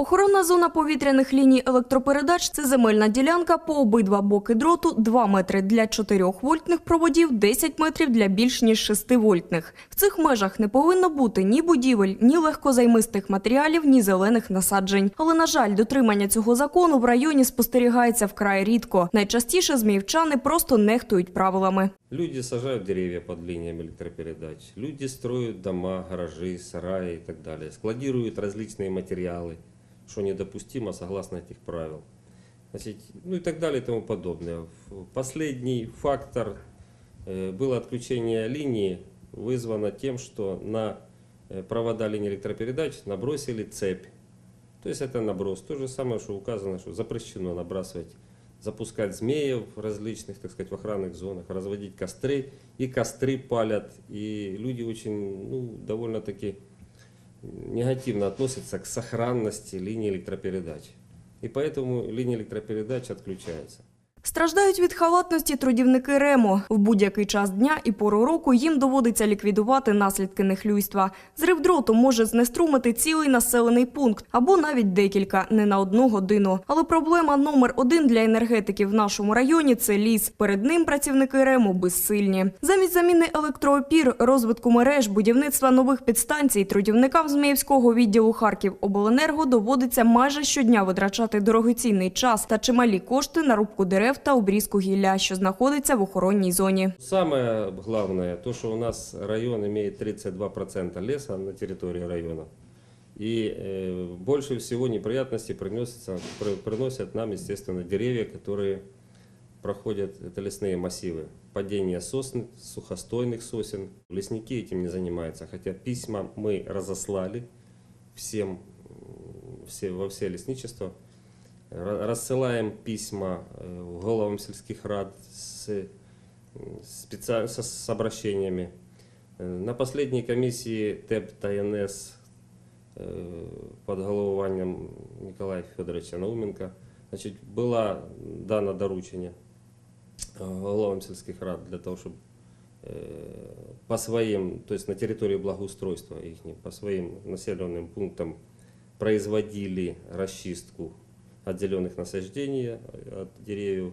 Охоронна зона повітряних ліній електропередач – це земельна ділянка по обидва боки дроту 2 метри для 4 вольтних проводів, 10 метрів для більш ніж 6 вольтних. В цих межах не повинно бути ні будівель, ні легкозаймистих матеріалів, ні зелених насаджень. Але, на жаль, дотримання цього закону в районі спостерігається вкрай рідко. Найчастіше зміївчани просто нехтують правилами. Люди сажают деревья под линиями электропередач. Люди строят дома, гаражи, сараи и так далее. Складируют различные материалы, Что недопустимо согласно этих правил. Значит, ну и так далее и тому подобное. Последний фактор э, было отключение линии, вызвано тем, что на э, провода линии электропередач набросили цепь. То есть это наброс. То же самое, что указано, что запрещено набрасывать запускать змеев различных, так сказать, в охранных зонах, разводить костры, и костры палят, и люди очень, ну, довольно-таки негативно относятся к сохранности линии электропередач. И поэтому линия электропередач отключается. Страждають від халатності трудівники РЕМО. В будь-який час дня і пору року їм доводиться ліквідувати наслідки нехлюйства. Зрив дроту може знеструмити цілий населений пункт або навіть декілька, не на одну годину. Але проблема номер один для енергетиків в нашому районі це ліс. Перед ним працівники РЕМО безсильні. Замість заміни електроопір, розвитку мереж, будівництва нових підстанцій, трудівникам Зміївського відділу Харків обленерго доводиться майже щодня витрачати дорогоцінний час та чималі кошти на рубку дерев та обрізку гілля, що знаходиться в охоронній зоні. Самое главное, то, что у нас район имеет 32% леса на территории района. И э, больше всего неприятностей приносятся, при- приносят нам, естественно, деревья, которые проходят, это лесные массивы. Падение сосен, сухостойных сосен. Лесники этим не занимаются, хотя письма мы разослали всем, м, все, во все лесничества. Ра- Рассылаем письма э, в головам сельских рад с, м, специа- со- с обращениями. Э, На последней комиссии ТЭП ТНС э, под головуванням Николая Федоровича Науменко значит, было дано доручение э, головам сельских рад для того, чтобы по своим, то есть на территории благоустройства их, по своим населенным пунктам производили расчистку от зеленых насаждений, э, от деревьев,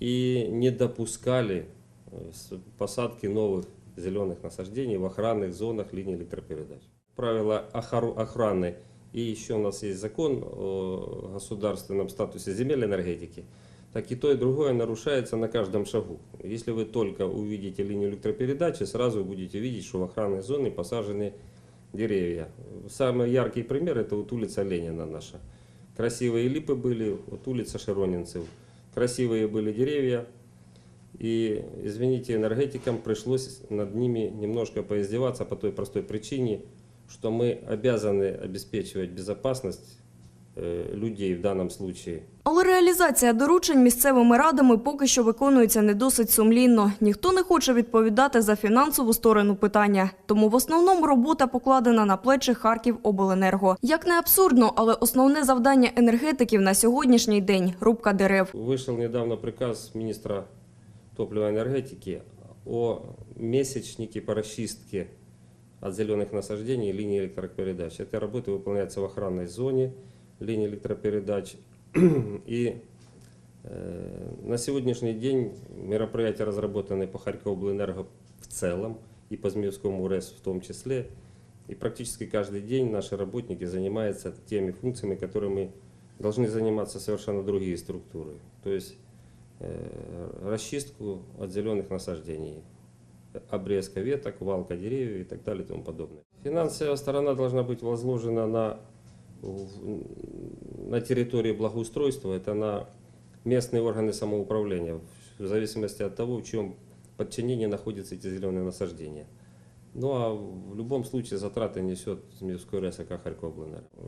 и не допускали э, посадки новых зеленых насаждений в охранных зонах линий электропередач. Правила охраны и еще у нас есть закон о государственном статусе земель энергетики, так и то, и другое нарушается на каждом шагу. Если вы только увидите линию электропередачи, сразу будете видеть, что в охранной зоне посажены деревья. Самый яркий пример это вот улица Ленина наша. Красивые липы были, вот улица Широнинцев. Красивые были деревья. И, извините, энергетикам пришлось над ними немножко поиздеваться по той простой причине, что мы обязаны обеспечивать безопасность людей в данном случае. Але реалізація доручень місцевими радами поки що виконується не досить сумлінно. Ніхто не хоче відповідати за фінансову сторону питання. Тому в основному робота покладена на плечі Харківобленерго. Як не абсурдно, але основне завдання енергетиків на сьогоднішній день рубка дерев. Вышел недавно приказ министра топлива и энергетики о месячнике по расчистке от зеленых насаждений линии электропередач. Эта работа выполняется в охранной зоне Линии электропередач. И э, на сегодняшний день мероприятия разработаны по Харьковоблэнерго в целом и по Змеевскому РЭС в том числе. И практически каждый день наши работники занимаются теми функциями, которыми должны заниматься совершенно другие структуры. То есть э, расчистку от зеленых насаждений, обрезка веток, валка деревьев и так далее и тому подобное. Финансовая сторона должна быть возложена на, на территории благоустройства, это на местные органы самоуправления, в зависимости от того, в чем подчинении находятся эти зеленые насаждения. Ну а в любом случае затраты несет Змеевской РСК Харьков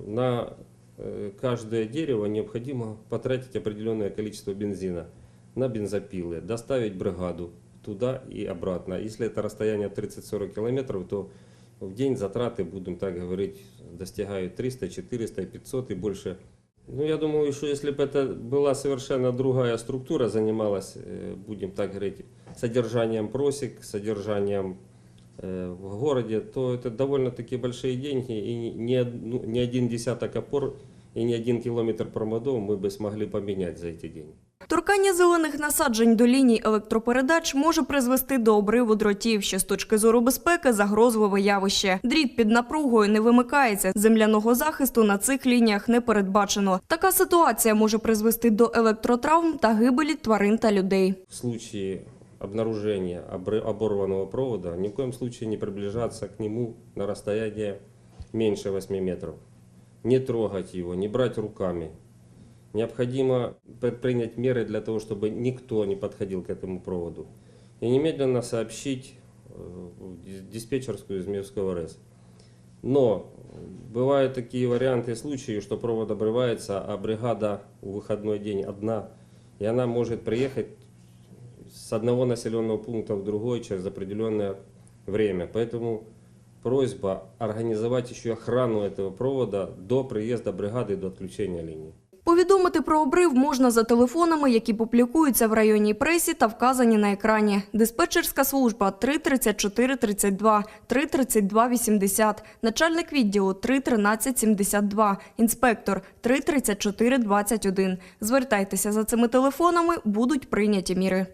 На э, каждое дерево необходимо потратить определенное количество бензина на бензопилы, доставить бригаду туда и обратно. Если это расстояние 30-40 километров, то в день затраты, будем так говорить, достигают 300, 400, 500 и больше. Ну, я думаю, что если бы это была совершенно другая структура, занималась, э, будем так говорить, содержанием просек, содержанием э, в городе, то это довольно-таки большие деньги, и ни, од- ну, ни один десяток опор и ни один километр проводов мы бы смогли поменять за эти деньги. Торкання зелених насаджень до ліній електропередач може призвести до обриву дротів, що з точки зору безпеки загрозливе явище. Дріт під напругою не вимикається. Земляного захисту на цих лініях не передбачено. Така ситуація може призвести до електротравм та гибелі тварин та людей. В случае обнаружения оборванного провода ни в коем случае не приближаться к нему на расстояние меньше 8 метров. Не трогать его, не брать руками. Необходимо предпринять меры для того, чтобы никто не подходил к этому проводу. И немедленно сообщить э, диспетчерскую Змеевского РЭС. Но бывают такие варианты и случаи, что провод обрывается, а бригада в выходной день одна, и она может приехать с одного населенного пункта в другой через определенное время. Поэтому просьба организовать еще охрану этого провода до приезда бригады до отключения линии. Повідомити про обрив можна за телефонами, які публікуються в районній пресі та вказані на екрані. Диспетчерська служба 33432, 33280, начальник відділу 31372, інспектор 33421. Звертайтеся за цими телефонами, будуть прийняті міри.